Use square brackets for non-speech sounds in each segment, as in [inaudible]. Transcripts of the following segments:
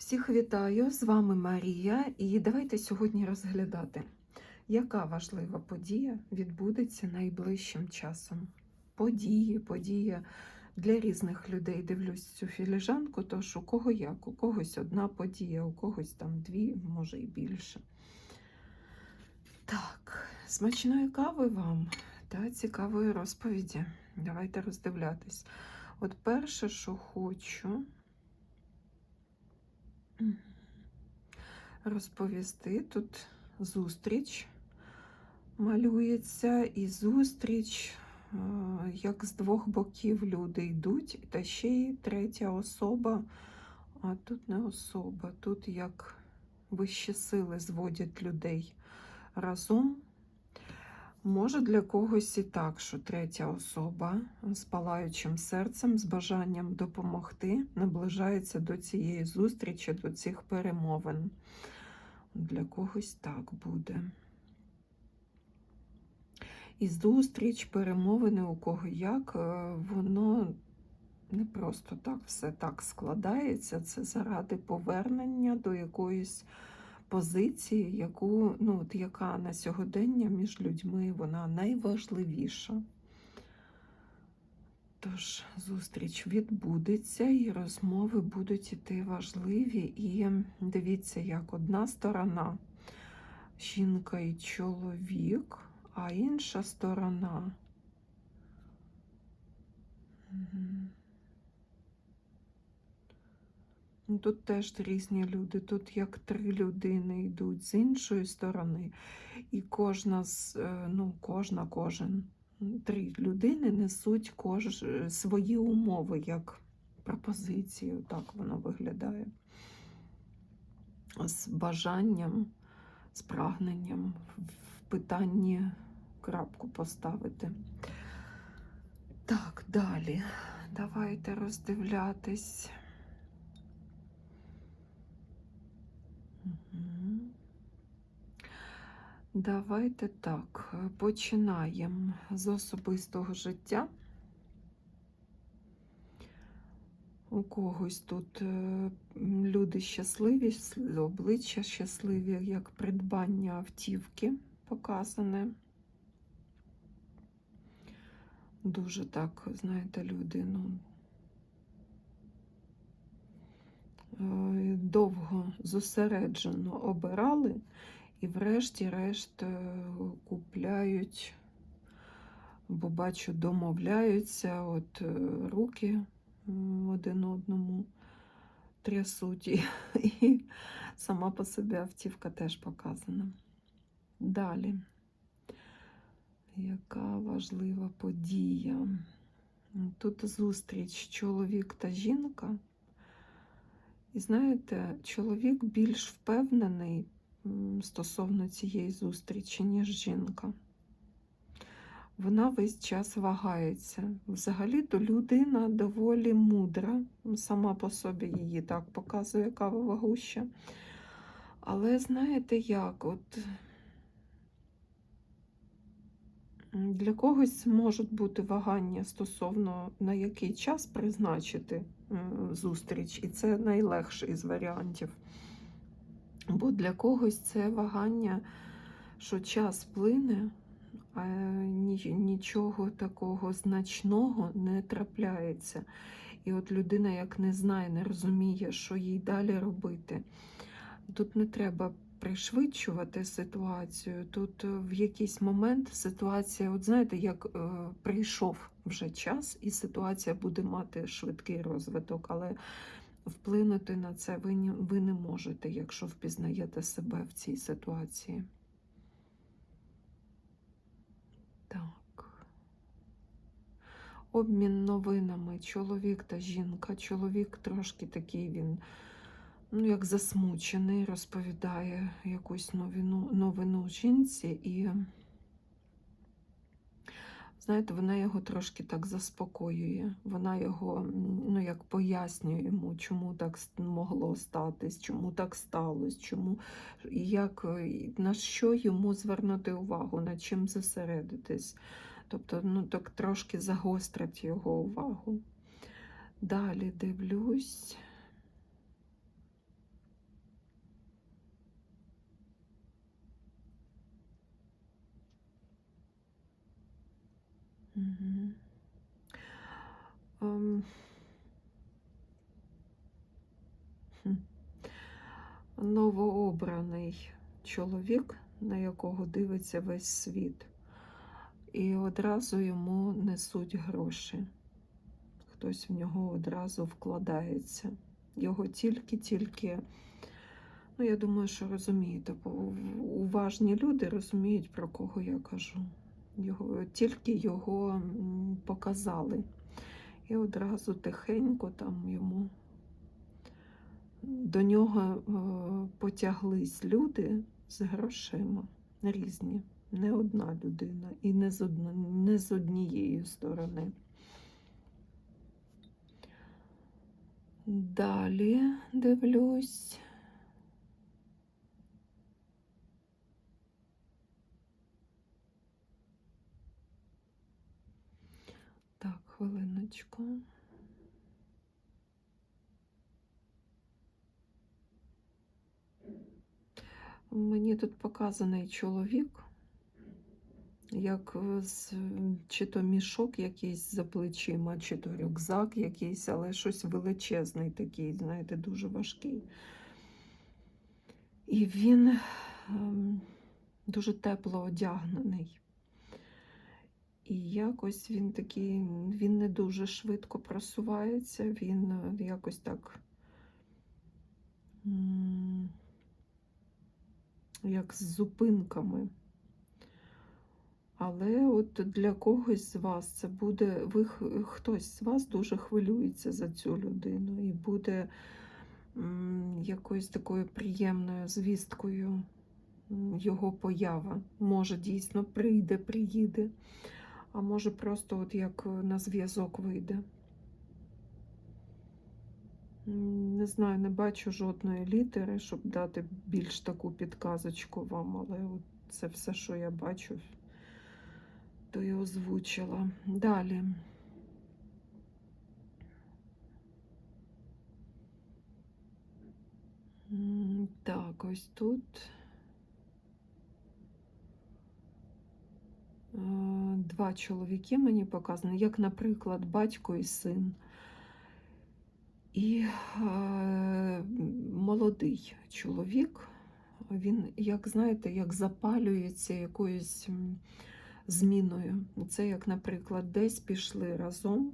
Всіх вітаю! З вами Марія, і давайте сьогодні розглядати, яка важлива подія відбудеться найближчим часом. Події, подія для різних людей. Дивлюсь цю філіжанку, тож у кого як, у когось одна подія, у когось там дві, може і більше. Так, смачної кави вам та цікавої розповіді. Давайте роздивлятись. От перше, що хочу. Розповісти. Тут зустріч малюється, і зустріч, е, як з двох боків люди йдуть, та ще й третя особа, а тут не особа, тут як вищі сили зводять людей разом. Може для когось і так, що третя особа з палаючим серцем, з бажанням допомогти, наближається до цієї зустрічі, до цих перемовин. Для когось так буде. І зустріч, перемовини у кого як, е, воно не просто так все так складається. Це заради повернення до якоїсь позиції, яку, ну, от яка на сьогодення між людьми вона найважливіша. Тож зустріч відбудеться, і розмови будуть іти важливі. І дивіться, як одна сторона жінка і чоловік, а інша сторона. Мгм. Ну, Тут теж різні люди. Тут як три людини йдуть з іншої сторони, і кожна з е, ну, кожна, кожен три людини несуть кож... свої умови як пропозицію. Так воно виглядає. З бажанням, з прагненням в питанні крапку поставити. Так, далі. Давайте роздивлятись. Давайте так, е, починаємо з особистого життя. У когось тут е, люди щасливі, обличчя щасливі, як придбання автівки показане. Дуже так, знаєте, люди, ну, е, довго зосереджено обирали і врешті-решт е, купляють, бо бачу, домовляються, от е, руки один одному трясуть, [laughs] і, і сама по собі автівка теж показана. Далі. Яка важлива подія? Тут зустріч чоловік та жінка. І знаєте, чоловік більш впевнений стосовно цієї зустрічі, ніж жінка. Вона весь час вагається. Взагалі-то людина доволі мудра, сама по собі її так показує кава вагуща. Але знаєте як? От для когось можуть бути вагання стосовно на який час призначити е, зустріч, і це найлегший з варіантів. Бо для когось це вагання, що час плине, а нічого такого значного не трапляється. І от людина як не знає, не розуміє, що їй далі робити. Тут не треба пришвидшувати ситуацію. Тут е, в якийсь момент ситуація, от знаєте, як е, прийшов вже час, і ситуація буде мати швидкий розвиток, але вплинути на це ви, ні- ви не можете, якщо впізнаєте себе в цій ситуації. Так. Обмін новинами. Чоловік та жінка. Чоловік трошки такий він, ну, як засмучений, розповідає якусь новину, новину жінці, і, знаєте, вона його трошки так заспокоює. Вона його, ну, як пояснює йому, чому так могло статись, чому так сталося, чому, як, е, на що йому звернути увагу, над чим зосередитись. Тобто, ну, так трошки загострить його увагу. Далі дивлюсь. Угу. Хм. Новообраний чоловік, на якого дивиться весь світ, і одразу йому несуть гроші. Хтось в нього одразу вкладається. Його тільки-тільки, ну, я думаю, що розумієте, уважні люди розуміють, про кого я кажу. Його, Тільки його показали. І одразу тихенько там йому до нього е, потяглись люди з грошима різні, не одна людина і не з, одно, не з однієї сторони. Далі дивлюсь. Так, хвилиночку. Мені тут показаний чоловік, як чи то мішок якийсь за плечима, чи то рюкзак якийсь, але щось величезний такий, знаєте, дуже важкий. І він ем, дуже тепло одягнений. І якось він такий, він не дуже швидко просувається, він е, якось так. як з зупинками. Але от для когось з вас це буде, ви хтось з вас дуже хвилюється за цю людину і буде якоюсь такою приємною звісткою його поява. Може, дійсно прийде, приїде, а може просто от як на зв'язок вийде. Не знаю, не бачу жодної літери, щоб дати більш таку підказочку вам, але от це все, що я бачу, то я озвучила. Далі. Так, ось тут. е, Два чоловіки мені показані, як, наприклад, батько і син. І е, молодий чоловік, він, як знаєте, як запалюється якоюсь зміною. Це як, наприклад, десь пішли разом,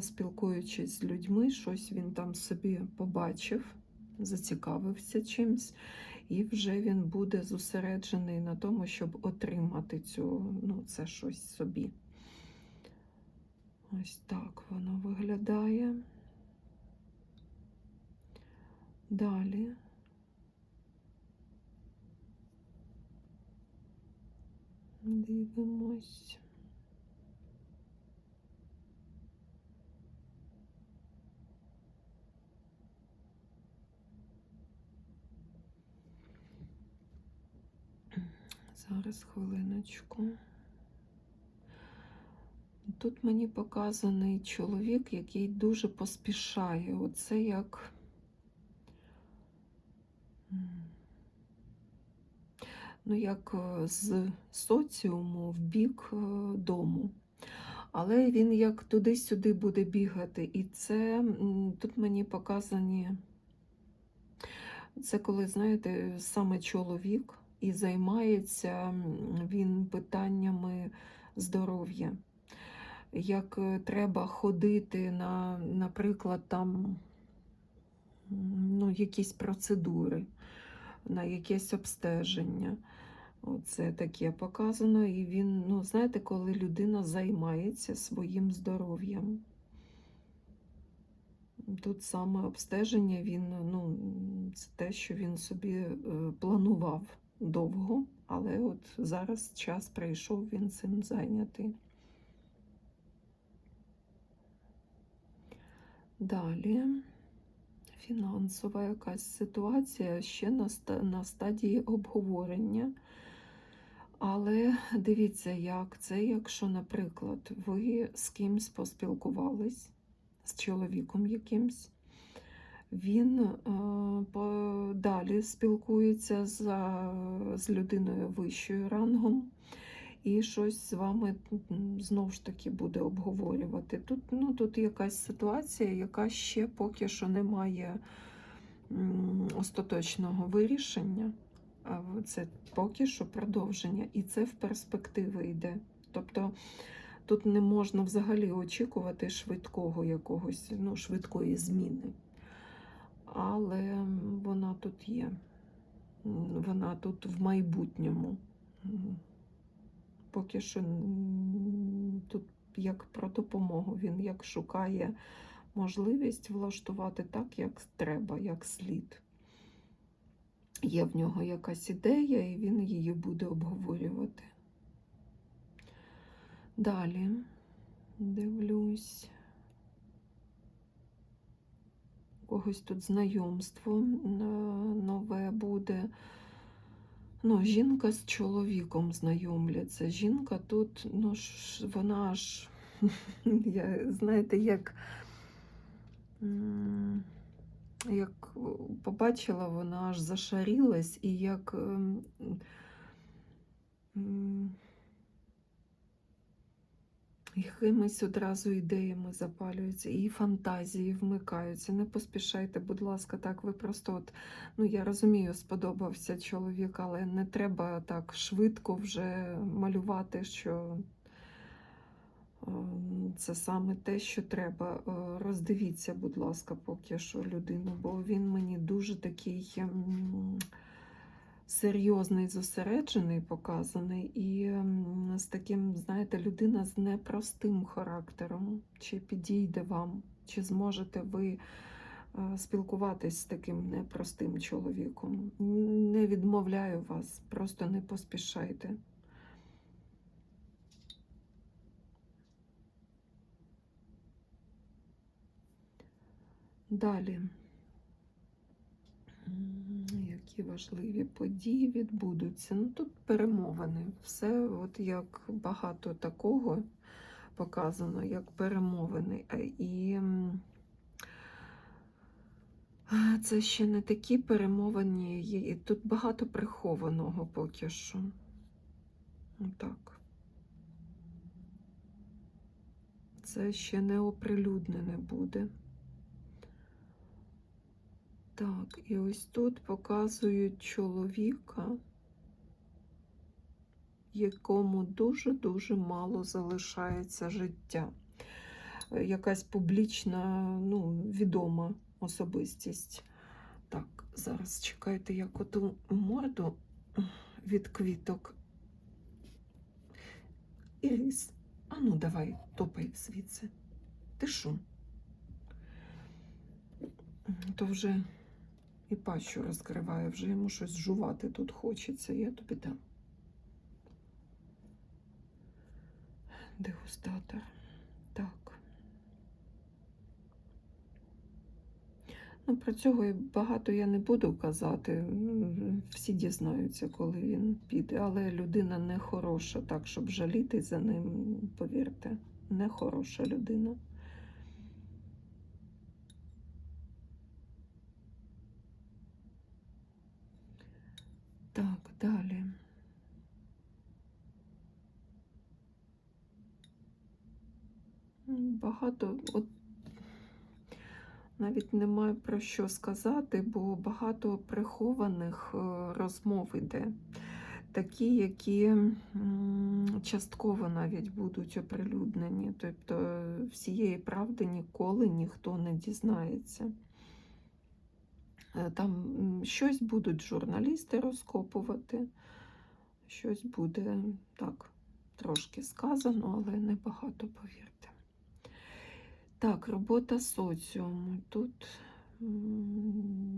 спілкуючись з людьми, щось він там собі побачив, зацікавився чимсь, і вже він буде зосереджений на тому, щоб отримати цю, ну, це щось собі. Ось так воно виглядає. Далі. Дивимось. Зараз хвилиночку. Тут мені показаний чоловік, який дуже поспішає. Оце як. Ну, як е, з соціуму в бік е, дому. Але він як туди-сюди буде бігати. І це тут мені показані. Це коли, знаєте, саме чоловік і займається він питаннями здоров'я. Як е, треба ходити на, наприклад, там ну, якісь процедури, на якесь обстеження. Оце таке показано. І він, ну, знаєте, коли людина займається своїм здоров'ям. Тут саме обстеження, він, ну, це те, що він собі е, планував довго, але от зараз час прийшов, він цим зайнятий. Далі фінансова якась ситуація ще на, на стадії обговорення. Але дивіться, як це, якщо, наприклад, ви з кимсь поспілкувались, з чоловіком якимсь, він е, далі спілкується з, з людиною вищою рангом, і щось з вами знову ж таки буде обговорювати. Тут, ну, тут якась ситуація, яка ще поки що не має остаточного вирішення. Це поки що продовження, і це в перспективи йде. Тобто тут не можна взагалі очікувати швидкого якогось, ну, швидкої зміни. Але вона тут є. Вона тут в майбутньому. Поки що тут як про допомогу. Він як шукає можливість влаштувати так, як треба, як слід. Є в нього якась ідея, і він її буде обговорювати. Далі дивлюсь. У когось тут знайомство е, нове буде. Ну, жінка з чоловіком знайомляться. Жінка тут, ну, ж, вона ж, [laughs] я, знаєте, як, як побачила, вона аж зашарілась і як. Ем, Якимись одразу ідеями запалюються, і фантазії вмикаються. Не поспішайте, будь ласка, так ви просто от, ну я розумію, сподобався чоловік, але не треба так швидко вже малювати, що ем, це саме те, що треба. Е, Роздивіться, будь ласка, поки що людину, бо він мені дуже такий. Серйозний, зосереджений, показаний, і з таким, знаєте, людина з непростим характером. Чи підійде вам, чи зможете ви е, спілкуватись з таким непростим чоловіком? Не відмовляю вас, просто не поспішайте. Далі. Які важливі події відбудуться. Ну, тут перемовини. Все, от як багато такого показано, як перемовини. І це ще не такі перемовини, і тут багато прихованого поки що. Так. Це ще не оприлюднене буде. Так, і ось тут показують чоловіка, якому дуже-дуже мало залишається життя. Е, Якась публічна, ну, відома особистість. Так, зараз чекайте, як оту морду від квіток. Ірис, а ну давай, топай звідси. Ти що? То вже і пащу розкриває, вже йому щось жувати тут хочеться. Я тобі дам. Дегустатор. Так. Ну, про цього і багато я не буду казати. Всі дізнаються, коли він піде. Але людина не хороша, так, щоб жаліти за ним, повірте, не хороша людина. Так, далі. Багато, от навіть немає про що сказати, бо багато прихованих е, розмов іде. Такі, які частково навіть будуть оприлюднені. Тобто всієї правди ніколи ніхто не дізнається. Е, Там щось будуть журналісти розкопувати, щось буде так, трошки сказано, але небагато, повірте. Так, робота соціуму. Тут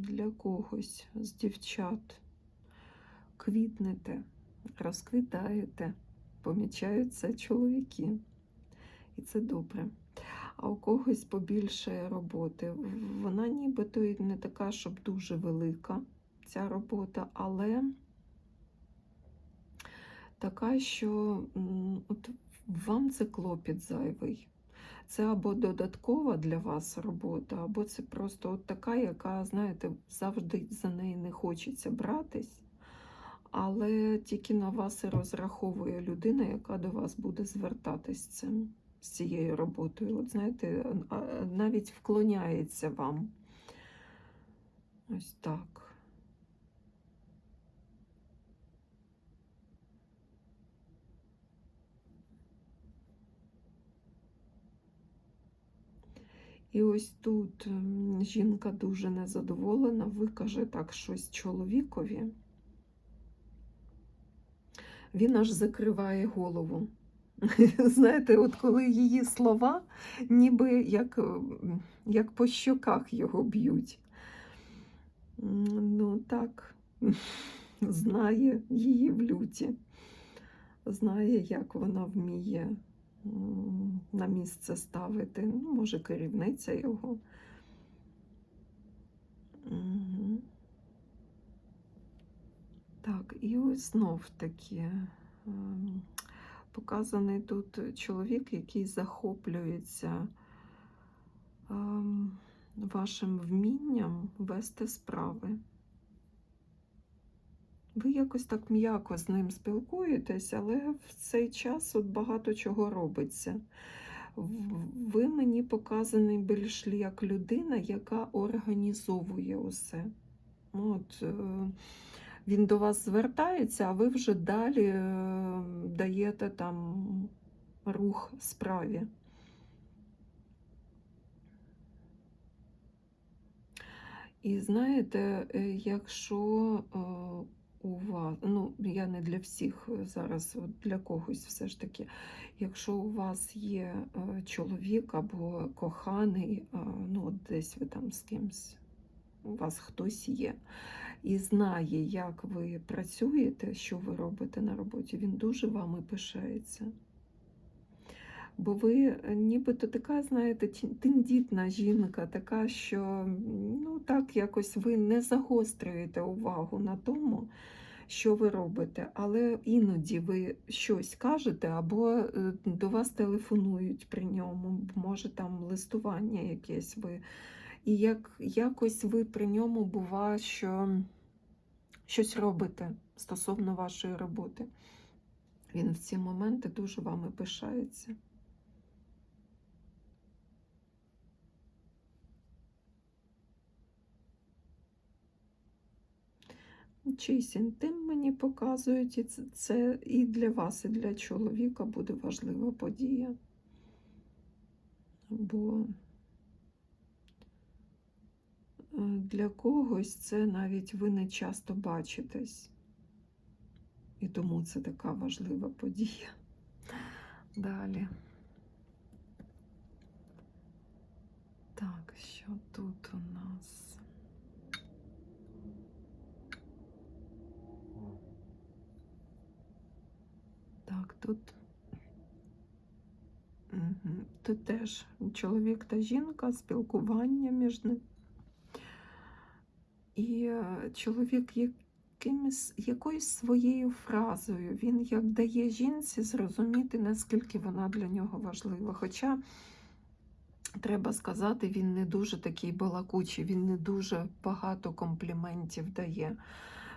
для когось з дівчат квітнете, розквітаєте, помічають це чоловіки. І це добре. А у когось побільше роботи. Вона нібито не така, щоб дуже велика ця робота, але така, що от вам це клопіт зайвий. Це або додаткова для вас робота, або це просто от така, яка, знаєте, завжди за неї не хочеться братись. але тільки на вас і розраховує людина, яка до вас буде звертатись цим, з цією роботою. От знаєте, навіть вклоняється вам. Ось так. І ось тут жінка дуже незадоволена, викаже так щось чоловікові. Він аж закриває голову. [laughs] Знаєте, от коли її слова, ніби як, як по щоках його б'ють. Ну так, [laughs] знає її в люті, знає, як вона вміє на місце ставити. Ну, може, керівниця його. Так, і ось знов таки ем, показаний тут чоловік, який захоплюється ем, вашим вмінням вести справи. Ви якось так м'яко з ним спілкуєтесь, але в цей час от багато чого робиться. Ви мені показаний більш як людина, яка організовує усе. От, е, він до вас звертається, а ви вже далі е, даєте там рух справі. І знаєте, е, якщо е, у вас, ну я не для всіх зараз, для когось все ж таки, якщо у вас є чоловік або коханий, ну от десь ви там з кимсь, у вас хтось є, і знає, як ви працюєте, що ви робите на роботі, він дуже вами пишається. Бо ви е, нібито така, знаєте, тендітна жінка, така, що ну так якось ви не загострюєте увагу на тому, що ви робите, але іноді ви щось кажете, або е, до вас телефонують при ньому, може там листування якесь ви. І як, якось ви при ньому бува, що щось робите стосовно вашої роботи. Він в ці моменти дуже вами пишається. Чийсь інтим мені показують, і це, і для вас, і для чоловіка буде важлива подія. Бо е, для когось це навіть ви не часто бачитесь. І тому це така важлива подія. Далі. Так, що тут у нас? Так, тут. Угу. Тут теж чоловік та жінка, спілкування між ними. І е, чоловік якимось, якоюсь своєю фразою, він як дає жінці зрозуміти, наскільки вона для нього важлива. Хоча, треба сказати, він не дуже такий балакучий, він не дуже багато компліментів дає.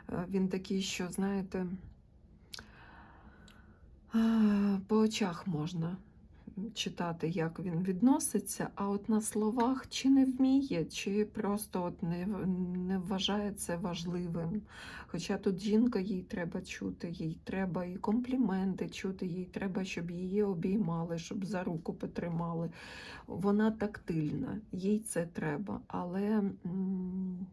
Е, Він такий, що, знаєте, е, по очах можна читати, як він відноситься, а от на словах чи не вміє, чи просто от не, не вважає це важливим. Хоча тут жінка їй треба чути, їй треба і компліменти чути, їй треба, щоб її обіймали, щоб за руку потримали. Вона тактильна, їй це треба. Але, м,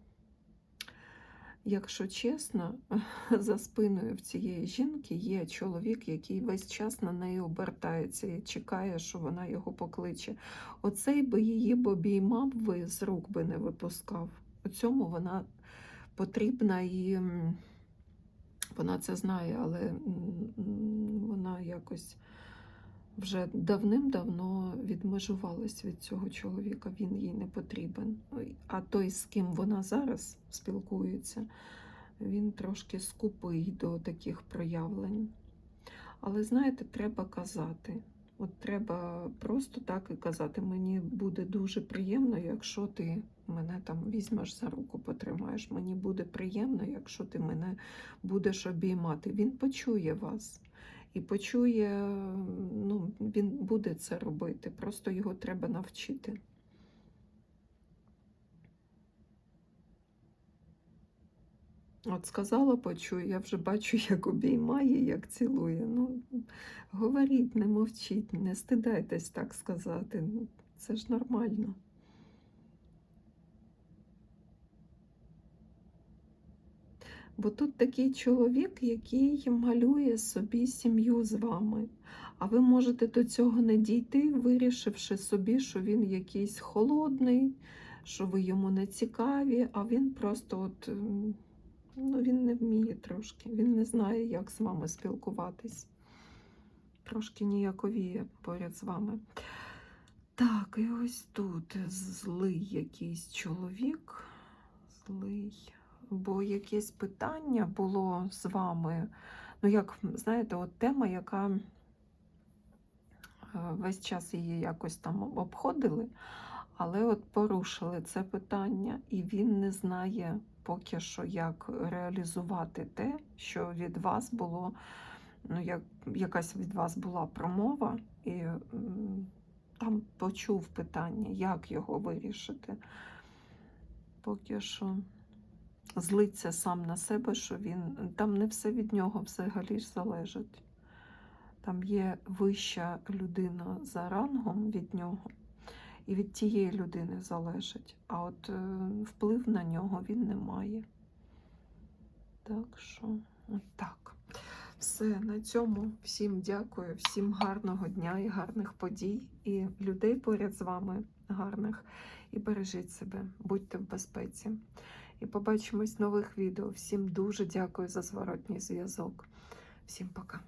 якщо чесно, [laughs] за спиною в цієї жінки є чоловік, який весь час на неї обертається і чекає, що вона його покличе. Оцей би її б обіймав би з рук би не випускав. У цьому вона потрібна і вона це знає, але вона якось вже давним-давно відмежувалась від цього чоловіка, він їй не потрібен. А той, з ким вона зараз спілкується, він трошки скупий до таких проявлень. Але знаєте, треба казати. От треба просто так і казати. Мені буде дуже приємно, якщо ти мене там візьмеш за руку, потримаєш. Мені буде приємно, якщо ти мене будеш обіймати. Він почує вас і почує, ну, він буде це робити. Просто його треба навчити. От сказала, почує, я вже бачу, [laughs] як обіймає, як цілує. Ну, говоріть, не мовчіть, не стидайтесь так сказати. Ну, Це ж нормально. Бо тут такий чоловік, який малює собі сім'ю з вами. А ви можете до цього не дійти, вирішивши собі, що він якийсь холодний, що ви йому не цікаві, а він просто от. Ну, він не вміє трошки, він не знає, як з вами спілкуватись. Трошки ніяковіє поряд з вами. Так, і ось тут злий якийсь чоловік. Злий. Бо якесь питання було з вами. Ну, як, знаєте, от тема, яка е, весь час її якось там обходили, але от порушили це питання, і він не знає поки що, як реалізувати те, що від вас було, ну, як, якась від вас була промова, і там почув питання, як його вирішити. Поки що злиться сам на себе, що він там не все від нього взагалі ж залежить. Там є вища людина за рангом від нього, і від тієї людини залежить. А от е, вплив на нього він не має. Так що, так. Все, на цьому всім дякую, всім гарного дня і гарних подій, і людей поряд з вами гарних. І бережіть себе, будьте в безпеці. І побачимось в нових відео. Всім дуже дякую за зворотній зв'язок. Всім пока.